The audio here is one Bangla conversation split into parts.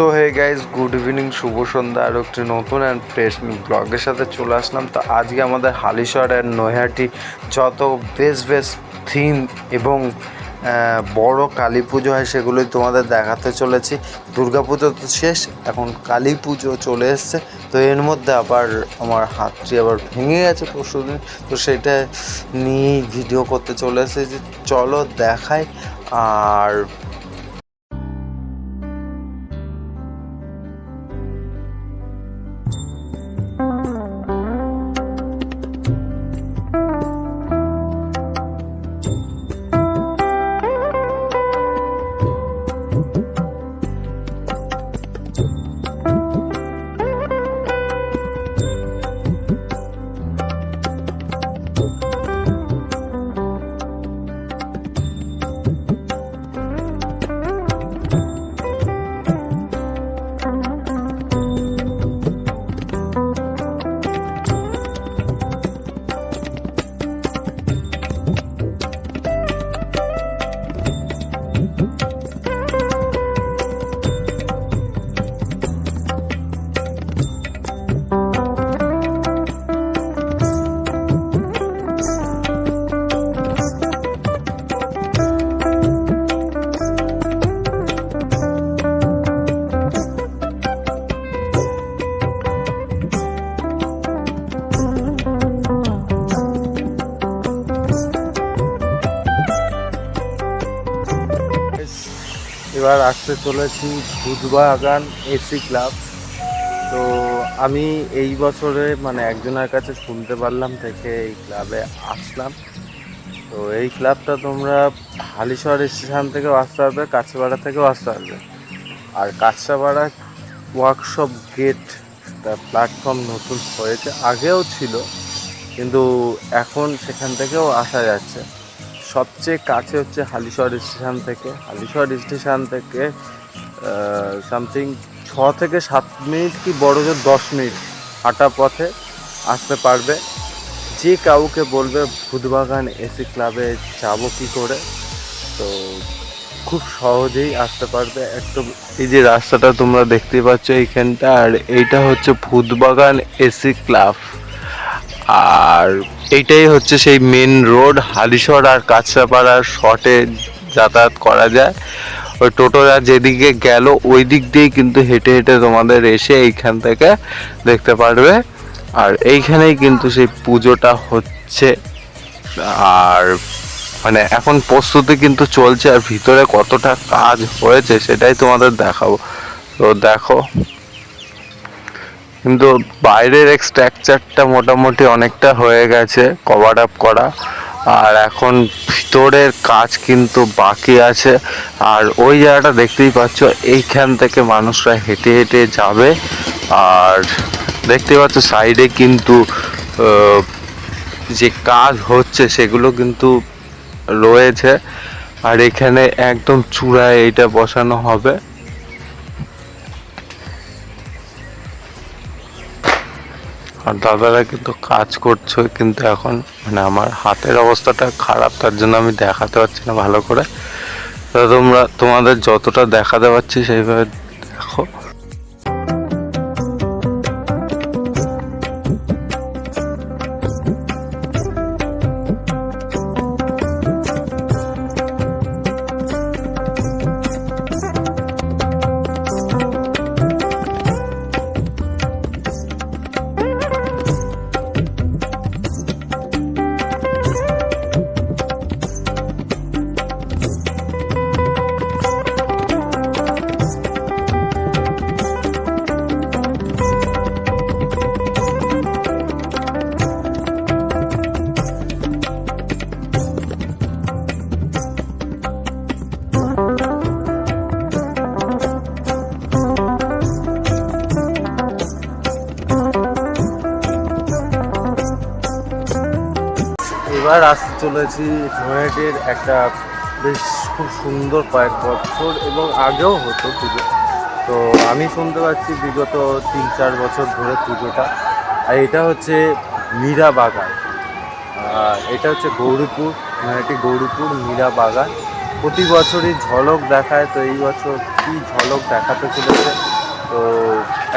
So hey guys good evening শুভ সন্ধ্যা, আর একটি নতুন অ্যান্ড ফ্রেশ ব্লগের সাথে চলে আসলাম। তো আজকে আমাদের হালিশহর অ্যান্ড নৈহাটি যত বেস্ট বেস্ট থিম এবং বড় কালী পুজো হয় সেগুলোই তোমাদের দেখাতে চলেছি। দুর্গা পুজো তো শেষ, এখন কালী পুজো চলে এসছে। তো এর মধ্যে আবার আমার হাতটি আবার ভেঙে গেছে পরশু দিন তো সেটা নিয়েই ভিডিও করতে চলে এসেছি। চলো দেখাই, আর এবার আসতে চলেছি বুধবাগান এসি ক্লাব। তো আমি এই বছরে মানে একজনের কাছে শুনতে পারলাম থেকে এই ক্লাবে আসলাম। তো এই ক্লাবটা তোমরা হালিশহর স্টেশন থেকেও আসতে পারবে কাছাপাড়া থেকেও আসতে পারবে। আর কাছাপাড়া ওয়ার্কশপ গেট একটা প্ল্যাটফর্ম নতুন হয়েছে, আগেও ছিল, কিন্তু এখন সেখান থেকেও আসা যাচ্ছে। সবচেয়ে কাছে হচ্ছে হালিশহর স্টেশন থেকে। হালিশহর স্টেশন থেকে সামথিং ছ থেকে সাত মিনিট কি বড় জোর দশ মিনিট হাঁটা পথে আসতে পারবে। যে কাউকে বলবে, ভূতবাগান এসি ক্লাবে যাব কি করে? তো খুব সহজেই আসতে পারবে। একদম এই যে রাস্তাটা তোমরা দেখতেই পাচ্ছ এইখানটা, আর এইটা হচ্ছে ভূতবাগান এসি ক্লাব আর এইটাই হচ্ছে সেই মেন রোড হালিশহর আর কাছড়াপাড়ার শর্টে যাতায়াত করা যায়। ওই টোটোরা যেদিকে গেল, ওই দিক দিয়েই কিন্তু হেঁটে হেঁটে তোমাদের এসে এইখান থেকে দেখতে পারবে। আর এইখানেই কিন্তু সেই পুজোটা হচ্ছে। আর মানে এখন প্রস্তুতি কিন্তু চলছে, আর ভিতরে কতটা কাজ হয়েছে সেটাই তোমাদের দেখাবো। তো দেখো। কিন্তু বাইরের স্ট্রাকচারটা মোটামুটি অনেকটা হয়ে গেছে কভার আপ করা। আর এখন ভিতরের কাজ কিন্তু বাকি আছে। আর ওই জায়গাটা দেখতেই পাচ্ছ, এইখান থেকে মানুষরা হেঁটে হেঁটে যাবে। আর দেখতেই পাচ্ছ সাইডে কিন্তু যে কাজ হচ্ছে সেগুলো কিন্তু রয়েছে। আর এখানে একদম চূড়ায় এটা বসানো হবে। আর দাদারা কিন্তু কাজ করছে, কিন্তু এখন মানে আমার হাতের অবস্থাটা খারাপ, তার জন্য আমি দেখাতে পারছি না ভালো করে। তা তোমরা, তোমাদের যতটা দেখাতে পারছি সেইভাবে চলেছি নয়াটির একটা বেশ খুব সুন্দর কয়েক বছর এবং আগেও হতো পুজো। তো আমি শুনতে পাচ্ছি বিগত তিন চার বছর ধরে পুজোটা। আর এটা হচ্ছে মীরা বাগান। এটা হচ্ছে গৌরীপুর নয়াটি গৌরীপুর মীরা বাগান। প্রতি বছরই ঝলক দেখায়, তো এই বছর কি ঝলক দেখাতে চলেছে? তো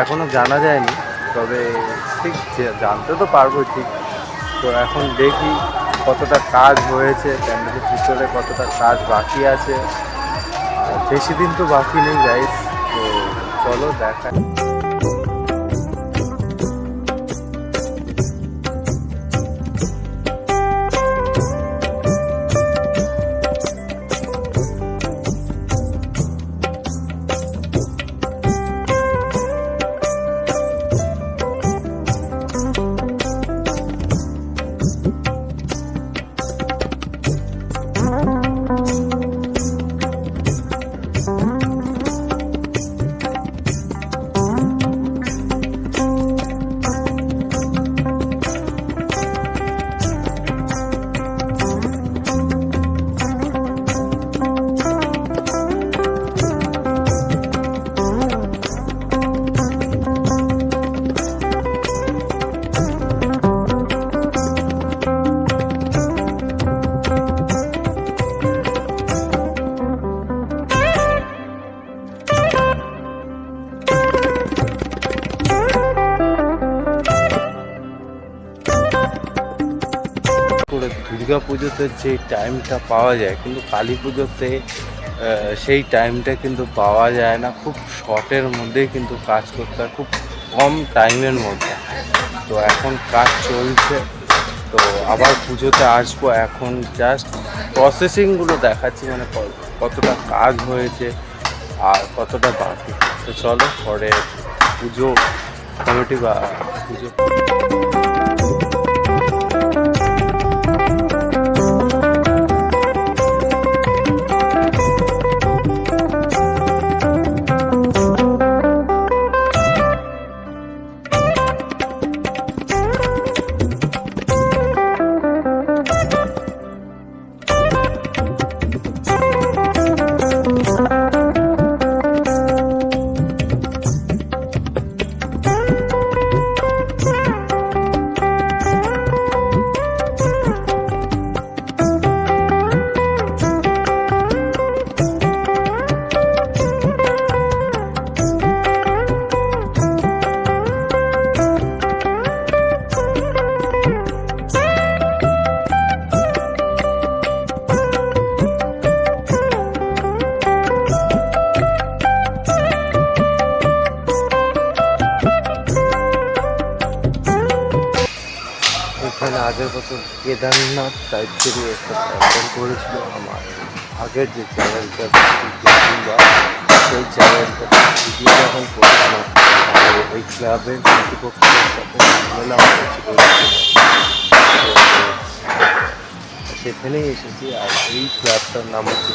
এখনও জানা যায়নি, তবে ঠিক জানতে তো পারব ঠিক। তো এখন দেখি কতটা কাজ হয়েছে প্যান্ডেলের ভিতরে কতটা কাজ বাকি আছে। বেশি দিন তো বাকি নেই গাইস তো চলো দেখা। পুজোতে যে টাইমটা পাওয়া যায়, কিন্তু কালী পুজোতে সেই টাইমটা কিন্তু পাওয়া যায় না। খুব শর্টের মধ্যেই কিন্তু কাজ করতে হয়, খুব কম টাইমের মধ্যে। তো এখন কাজ চলছে, তো আবার পুজোতে আসব এখন। জাস্ট প্রসেসিংগুলো দেখাচ্ছি মানে কতটা কাজ হয়েছে আর কতটা বাকি। তো চলো, পরে পুজো কমিটি বা পুজো। কেদারনাথ টাইপেরই একটা প্যান্ডেল করেছিল আমার। আগের যে চ্যানেলটা সেই চ্যানেলটা ভিডিও করেছিলাম ওই ক্লাবের কর্তৃপক্ষের সাথে ঝামেলা হয়েছিল। সেখানেই এসেছি, আর এই ক্লাবটার নাম হচ্ছে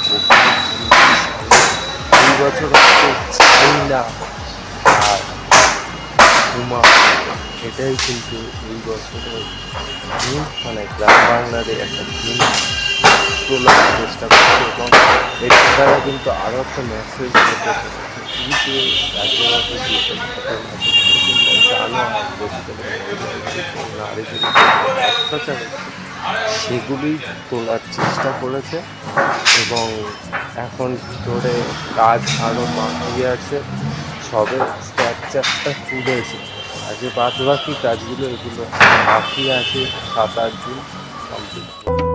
এই বছর হচ্ছে চাইনা এটাই কিন্তু এই বছরের মানে গ্রাম বাংলার একটা থিম তোলার চেষ্টা করছে এবং এছাড়া কিন্তু আরও একটা মেসেজ যেতে কিন্তু সেগুলি তোলার চেষ্টা করেছে এবং এখন ভিতরে কাজ আরও বাকি আছে, সবে স্ট্রাকচারটা তুলেছে। যে বাদ বাকি কাজগুলো এগুলো বাকি আছে সাত আট দিন কমপ্লিট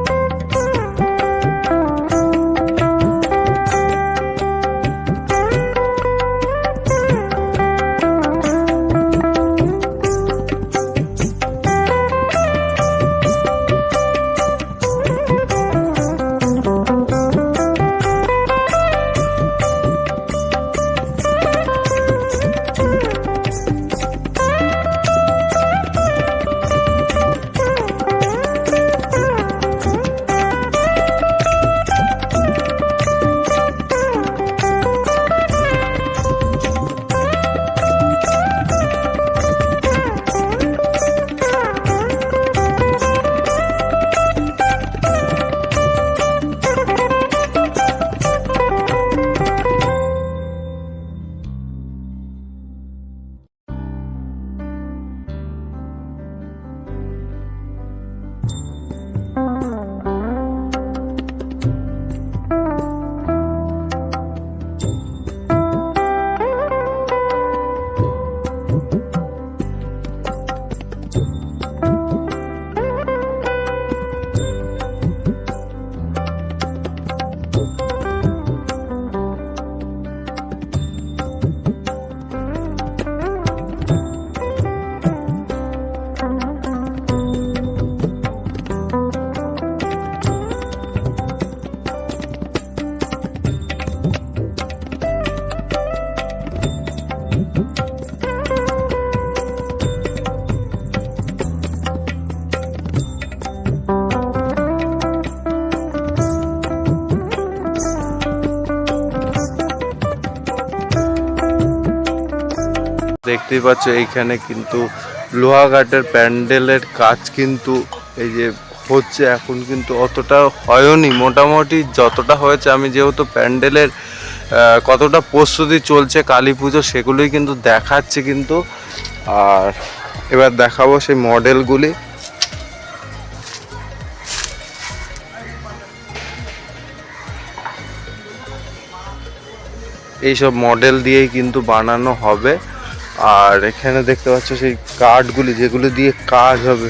দেখতেই পাচ্ছ, এইখানে কিন্তু লোহাঘাটের প্যান্ডেলের কাজ কিন্তু এই যে হচ্ছে, এখন কিন্তু অতটা হয়নি। মোটামুটি যতটা হয়েছে, আমি যেহেতু প্যান্ডেলের কতটা প্রস্তুতি চলছে, কালী পুজো সেগুলোই কিন্তু দেখাচ্ছে কিন্তু। আর এবার দেখাবো সেই মডেলগুলি। এইসব মডেল দিয়েই কিন্তু বানানো হবে। আর এখানে দেখতে পাচ্ছ সেই কাঠগুলি যেগুলো দিয়ে কাজ হবে।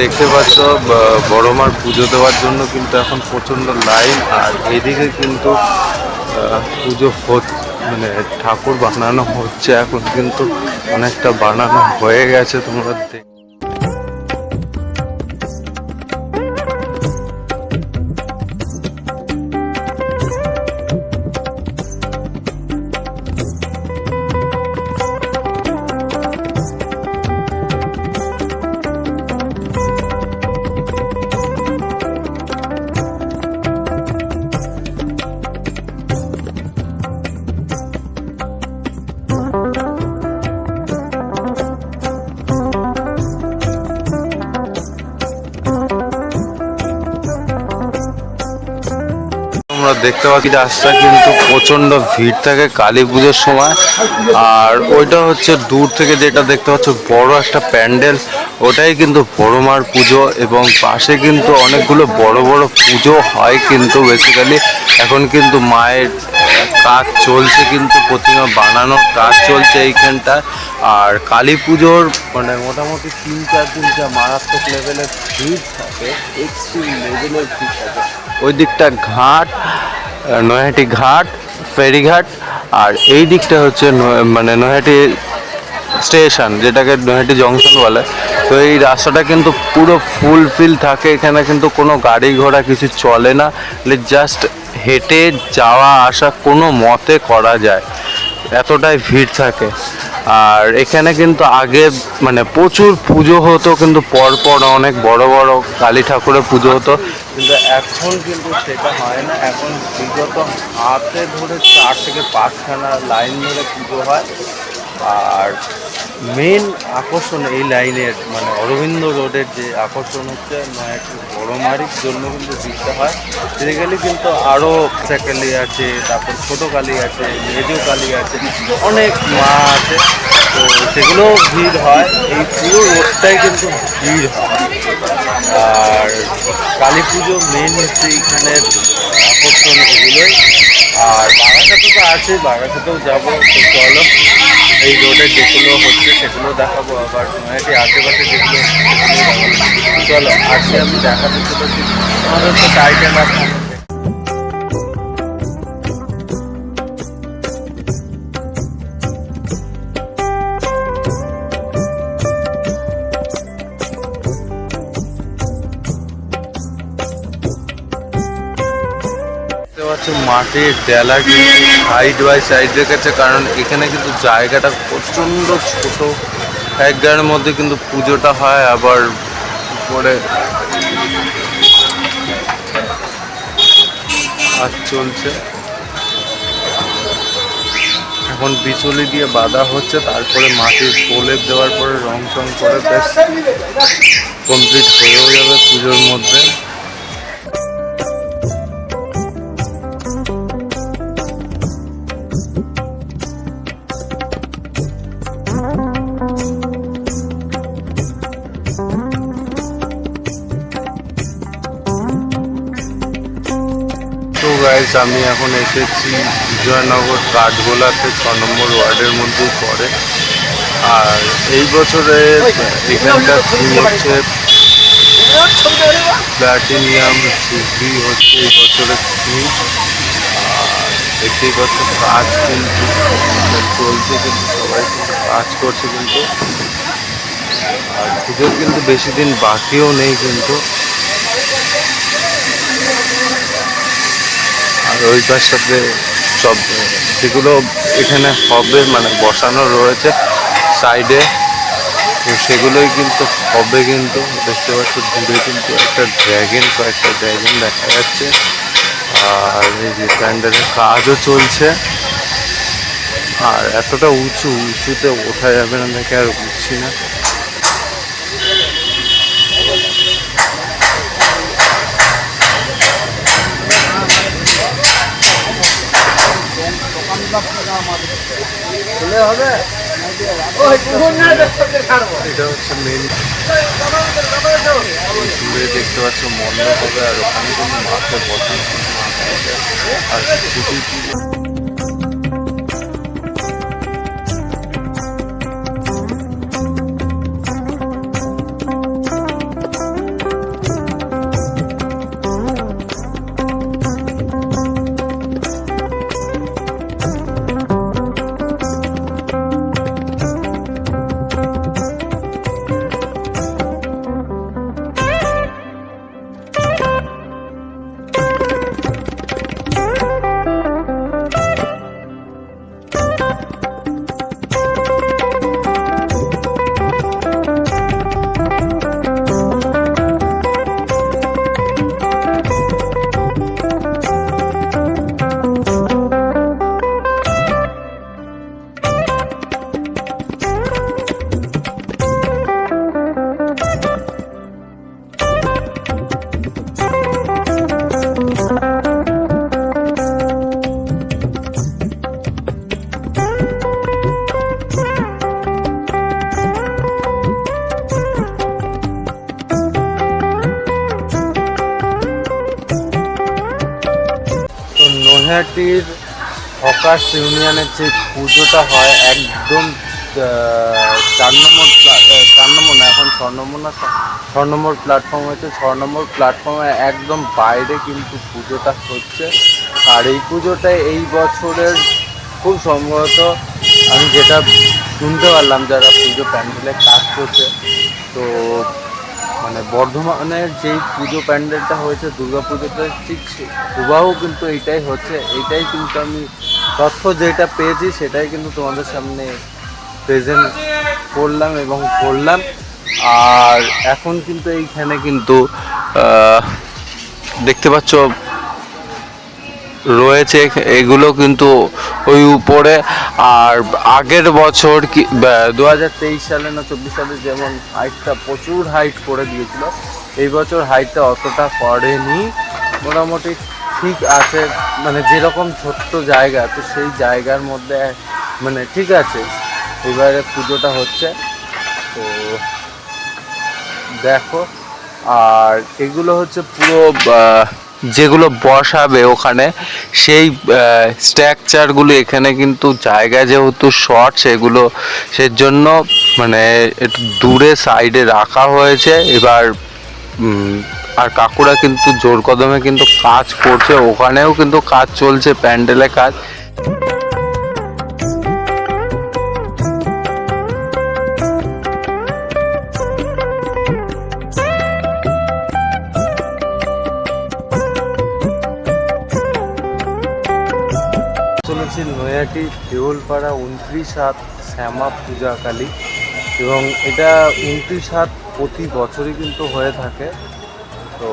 দেখতে পাচ্ছ বড় মার পুজো দেওয়ার জন্য কিন্তু এখন প্রচণ্ড লাইন, আর এদিকে কিন্তু পুজো হচ্ছে মানে ঠাকুর বানানো হচ্ছে, এখন কিন্তু অনেকটা বানানো হয়ে গেছে, তোমরা দেখ তোমরা দেখতে পাচ্ছি রাস্তা কিন্তু প্রচণ্ড ভিড় থাকে কালী পুজোর সময়। আর ওইটা হচ্ছে দূর থেকে যেটা দেখতে পাচ্ছ, বড় একটা প্যান্ডেল। ওটাই কিন্তু বড় মার পুজো এবং পাশে কিন্তু অনেকগুলো বড় বড় পুজো হয় কিন্তু বেসিক্যালি এখন কিন্তু মায়ের কাজ চলছে কিন্তু, প্রতিমা বানানোর কাজ চলছে এইখানটা আর কালী পুজোর মানে মোটামুটি তিন চার দিন যা মারাত্মক লেভেলের ভিড় থাকে এক্সট্রিম লেভেলের ভিড় থাকে। ওই দিকটা ঘাট নৈহাটি ঘাট, ফেরিঘাট, আর এই দিকটা হচ্ছে মানে নৈহাটি স্টেশন, যেটাকে নৈহাটি জংশন বলে। তো এই রাস্তাটা কিন্তু পুরো ফুলফিল থাকে, এখানে কিন্তু কোনো গাড়ি ঘোড়া কিছু চলে না। জাস্ট হেঁটে যাওয়া আসা কোনো মতে করা যায়। এতটাই ভিড় থাকে। আর এখানে কিন্তু আগে মানে প্রচুর পুজো হতো, কিন্তু পরপর অনেক বড় বড় কালী ঠাকুরের পুজো হতো। কিন্তু এখন কিন্তু সেটা হয় না। এখন বিগত হাতে ধরে চার থেকে পাঁচখানা লাইন ধরে পুজো হয়। আর মেন আকর্ষণ এই লাইনের মানে অরবিন্দ রোডের যে আকর্ষণ হচ্ছে নয়াটি বড়মারির জন্য কিন্তু দিতে হয়। বেসিক্যালি কিন্তু আরও কালী আছে, তারপর ছোটো কালী আছে মেজো কালী আছে, অনেক মা আছে। তো সেগুলোও ভিড় হয়, এই পুরো রোডটাই কিন্তু ভিড় হয়। আর কালী পুজো মেন হচ্ছে এইখানের আকর্ষণ এগুলোই। আর বারাসাতে তো আছে বারাসাতেও যাব, তো চলো। এই রোডে যেগুলো হচ্ছে সেগুলো দেখাবো, আবার নয়াটি আশেপাশে যেগুলো চলো, আজকে আমি দেখাতে চলেছি। আমাদের তো টাইটেল আর মাটির ডেলা কিন্তু সাইড বাই সাইড রেখেছে, কারণ এখানে কিন্তু জায়গাটা প্রচণ্ড ছোট। এক গায়ের মধ্যে কিন্তু পুজোটা হয়, আবার উপরে কাজ চলছে। এখন বিচুলি দিয়ে বাঁধা হচ্ছে, তারপরে মাটির প্রলেপ দেওয়ার পরে রং চং করে বেশ কমপ্লিট হয়েও যাবে পুজোর মধ্যে। আমি এখন এসেছি বিজয়নগর কাঠগোলাতে ছ নম্বর ওয়ার্ডের মধ্যেই পড়ে। আর এই বছরে এখানকার থিম হচ্ছে প্ল্যাটিনিয়াম জুবলি হচ্ছে এই বছরের থিম পাচ্ছ, কাজ কিন্তু চলছে, কিন্তু সবাই কিন্তু কাজ করছে কিন্তু। আর পুজোর কিন্তু বেশি দিন বাকিও নেই কিন্তু। আর ওই পাশটাতে সব, যেগুলো এখানে হবে মানে বসানো রয়েছে সাইডে, তো সেগুলোই কিন্তু হবে কিন্তু, দেখতে পাচ্ছ দূরে কিন্তু একটা ড্র্যাগন কয়েকটা ড্র্যাগন দেখা যাচ্ছে। আর এই যে প্যান্ডেলের কাজও চলছে। আর এতটা উঁচু, উঁচুতে ওঠা যাবে না দেখে আর উঠছি না। এটা হচ্ছে মেন দূরে দেখতে পাচ্ছ মণ্ডপ হবে আর ওখানে কোনো মাথায় বসানো আর নৈহাটির হকার্স ইউনিয়নের যে পুজোটা হয়, একদম চার নম্বর চার নম্বর না, এখন ছ নম্বর না, ছ- নম্বর প্ল্যাটফর্ম হচ্ছে ছ নম্বর প্ল্যাটফর্মে একদম বাইরে কিন্তু পুজোটা হচ্ছে। আর এই পুজোটা এই বছরের খুব সম্ভবত আমি যেটা শুনতে পারলাম যারা পুজো প্যান্ডেলে কাজ করছে, তো বর্ধমানের যেই পুজো প্যান্ডেলটা হয়েছে, দুর্গা পুজোটা ঠিক সুবাহ কিন্তু এইটাই হচ্ছে। এইটাই কিন্তু আমি তথ্য যেটা পেয়েছি, সেটাই কিন্তু তোমাদের সামনে প্রেজেন্ট করলাম এবং করলাম। আর এখন কিন্তু এইখানে কিন্তু দেখতে পাচ্ছ রয়েছে, এগুলো কিন্তু ওই উপরে। আর আগের বছর কি দু হাজার তেইশ সালে না চব্বিশ সালে যেমন হাইটটা প্রচুর হাইট করে দিয়েছিল, এই বছর হাইটটা অতটা করেনি। মোটামুটি ঠিক আছে মানে যেরকম ছোট্ট জায়গা তো সেই জায়গার মধ্যে মানে ঠিক আছে, এবারে পুজোটা হচ্ছে। তো দেখো, আর এগুলো হচ্ছে পুরো যেগুলো বসাবে ওখানে, সেই স্ট্রাকচারগুলো এখানে কিন্তু জায়গা যেহেতু শর্ট সেগুলো সেজন্য মানে একটু দূরে সাইডে রাখা হয়েছে। এবার আর কাকুরা কিন্তু জোর কদমে কিন্তু কাজ করছে। ওখানেও কিন্তু কাজ চলছে, প্যান্ডেলে কাজ। নৈহাটি দেউলপাড়া উনত্রিশ হাত শ্যামা পূজা কালী এবং এটা উনত্রিশ হাত প্রতি বছরই কিন্তু হয়ে থাকে। তো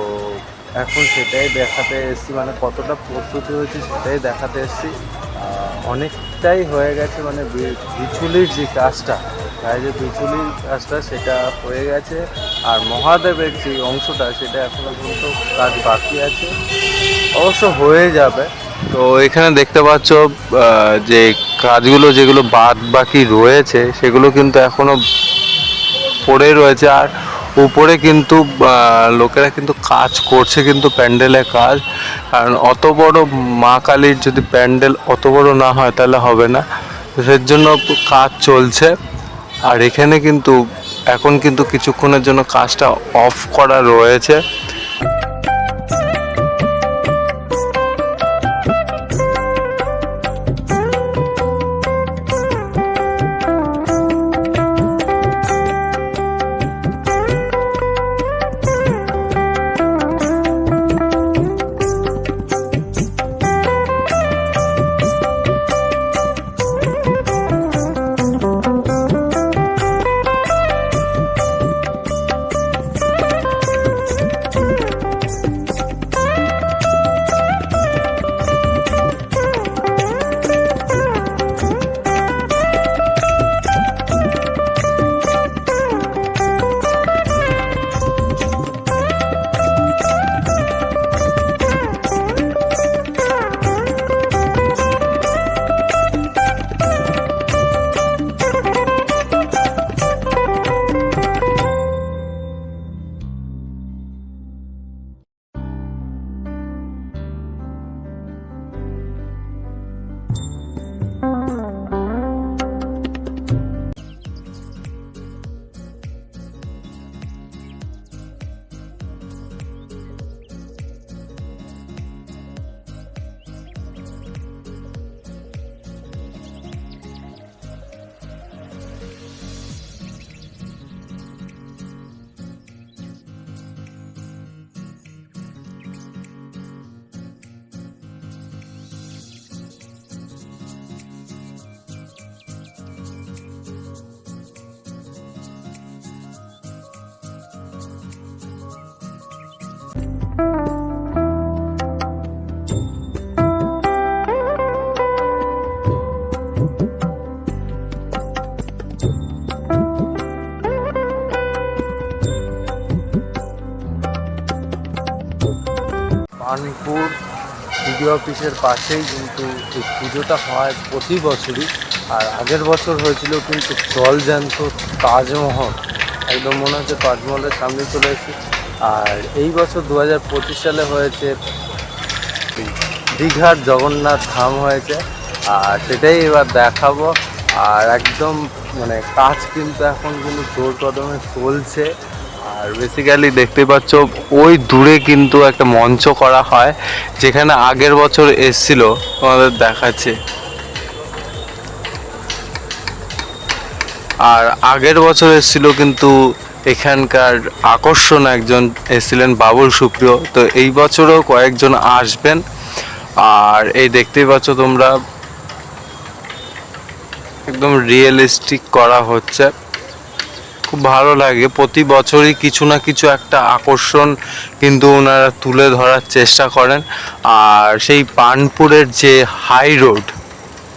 এখন সেটাই দেখাতে এসেছি মানে কতটা প্রস্তুতি হয়েছে সেটাই দেখাতে এসেছি। অনেকটাই হয়ে গেছে মানে বিচুলির যে কাজটা গায়ে যে বিচুলির কাজটা সেটা হয়ে গেছে। আর মহাদেবের যে অংশটা, সেটা এখনও পর্যন্ত কাজ বাকি আছে। অবশ্য হয়ে যাবে। তো এখানে দেখতে পাচ্ছ যে কাজগুলো যেগুলো বাদ বাকি রয়েছে, সেগুলো কিন্তু এখনও পড়ে রয়েছে। আর উপরে কিন্তু লোকেরা কিন্তু কাজ করছে কিন্তু প্যান্ডেলের কাজ। কারণ অত বড় মা কালীর যদি প্যান্ডেল অত বড় না হয়, তাহলে হবে না। সের জন্য কাজ চলছে। আর এখানে কিন্তু এখন কিন্তু কিছুক্ষণের জন্য কাজটা অফ করা রয়েছে। বার্নপুর বিডিও অফিসের পাশেই কিন্তু এই পুজোটা হয় প্রতি বছরই। আর আগের বছর হয়েছিল কিন্তু জল জলজ্যান্ত তাজমহল। একদম মনে হচ্ছে তাজমহলের সামনে চলে এসেছি। আর এই বছর দু হাজার পঁচিশ সালে হয়েছে দীঘার জগন্নাথ ধাম হয়েছে। আর সেটাই এবার দেখাবো। আর একদম মানে কাজ কিন্তু এখন কিন্তু জোর কদমে চলছে। আর বেসিক্যালি দেখতে পাচ্ছ, ওই দূরে কিন্তু একটা মঞ্চ করা হয়, যেখানে আগের বছর এসছিল, তোমাদের দেখাচ্ছে। আর আগের বছর এসেছিল কিন্তু এখানকার আকর্ষণ একজন এসেছিলেন, বাবুল সুপ্রিয়। তো এই বছরও কয়েকজন আসবেন। আর এই দেখতেই পাচ্ছ তোমরা, একদম রিয়েলিস্টিক করা হচ্ছে। খুব ভালো লাগে। প্রতি বছরই কিছু না কিছু একটা আকর্ষণ কিন্তু ওনারা তুলে ধরার চেষ্টা করেন। আর সেই পানপুরের যে হাই রোড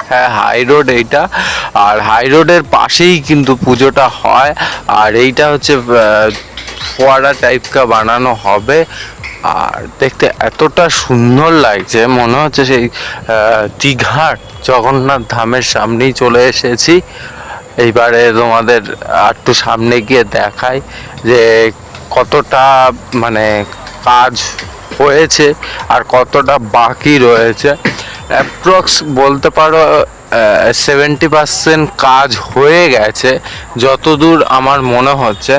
হ্যাঁ হাই রোড এইটা, আর হাই রোডের পাশেই কিন্তু পুজোটা হয়। আর এইটা হচ্ছে ফোয়ারা টাইপকা বানানো হবে। আর দেখতে এতটা সুন্দর লাগছে, মনে হচ্ছে সেই দীঘার জগন্নাথ ধামের সামনেই চলে এসেছি। এইবারে তোমাদের একটু সামনে গিয়ে দেখাই যে কতটা মানে কাজ হয়েছে আর কতটা বাকি রয়েছে। অ্যাপ্রক্স বলতে পারো সেভেন্টি পার্সেন্ট কাজ হয়ে গেছে, যতদূর আমার মনে হচ্ছে।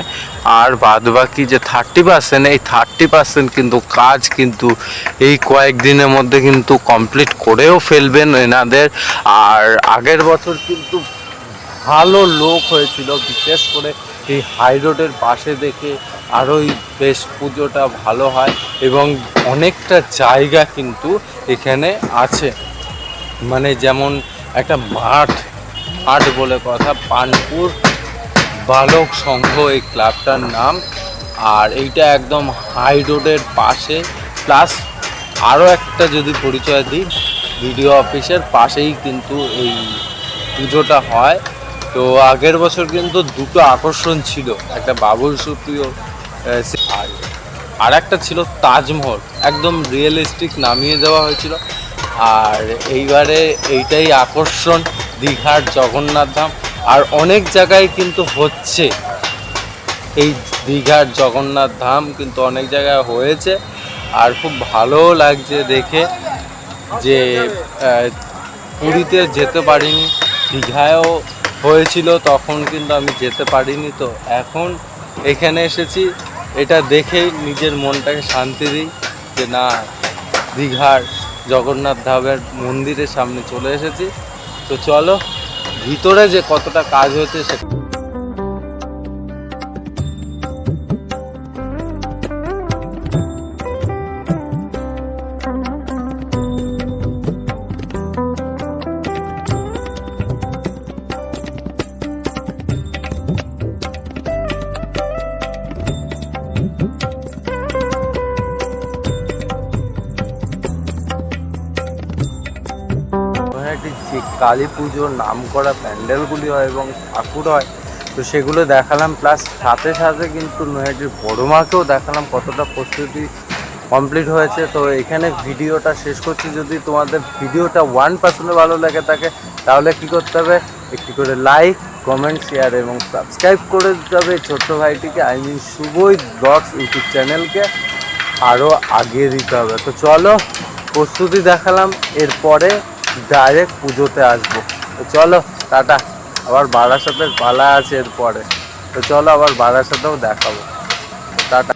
আর বাদ বাকি যে থার্টি পার্সেন্ট এই থার্টি পার্সেন্ট কিন্তু কাজ কিন্তু এই কয়েকদিনের মধ্যে কিন্তু কমপ্লিট করেও ফেলবেন এনাদের। আর আগের বছর কিন্তু ভালো লোক হয়েছিল, বিশেষ করে এই হাই রোডের পাশে দেখে আরোই বেশ পুজোটা ভালো হয় এবং অনেকটা জায়গা কিন্তু এখানে আছে। মানে যেমন একটা মাঠ মাঠ বলে কথা, পানপুর বালক সংঘ এই ক্লাবটার নাম। আর এইটা একদম হাই রোডের পাশে। প্লাস আরও একটা যদি পরিচয় দিই, বিডিও অফিসের পাশেই কিন্তু এই পুজোটা হয়। তো আগের বছর কিন্তু দুটো আকর্ষণ ছিল, একটা বাবুল সুপ্রিয় আর আর একটা ছিল তাজমহল, একদম রিয়েলিস্টিক নামিয়ে দেওয়া হয়েছিল। আর এইবারে এইটাই আকর্ষণ, দীঘার জগন্নাথ ধাম, আর অনেক জায়গায় কিন্তু হচ্ছে। এই দীঘার জগন্নাথ ধাম কিন্তু অনেক জায়গায় হয়েছে, আর খুব ভালোও লাগছে দেখে যে পুরীতে যেতে পারিনি, দীঘায়ও হয়েছিল, তখন কিন্তু আমি যেতে পারিনি তো। এখন এখানে এসেছি, এটা দেখেই নিজের মনটাকে শান্তি দিই যে না, দীঘার জগন্নাথ ধামের মন্দিরের সামনে চলে এসেছি। তো চলো, ভিতরে যে কতটা কাজ হয়েছে সে কালী পুজোর নাম করা প্যান্ডেলগুলি হয় এবং ঠাকুর হয়, তো সেগুলো দেখালাম। প্লাস সাথে সাথে কিন্তু নৈহাটির বড় মাকেও দেখালাম কতটা প্রস্তুতি কমপ্লিট হয়েছে। তো এখানে ভিডিওটা শেষ করছি। যদি তোমাদের ভিডিওটা ওয়ান পার্সেন্ট ভালো লাগে থাকে, তাহলে কি করতে হবে? একটি করে লাইক কমেন্ট শেয়ার এবং সাবস্ক্রাইব করে দিতে হবে। ছোট্ট ভাইটিকে আই মিন শুভই ব্লগস ইউটিউব চ্যানেলকে আরও আগিয়ে দিতে হবে। তো চলো, প্রস্তুতি দেখালাম। এরপরে ডাইরেক্ট পুজোতে আসব। তো চলো, টাটা। আবার বারাসাতের পালা আছে এরপরে। তো চলো আবার বারাসাতেও দেখাবো। টাটা।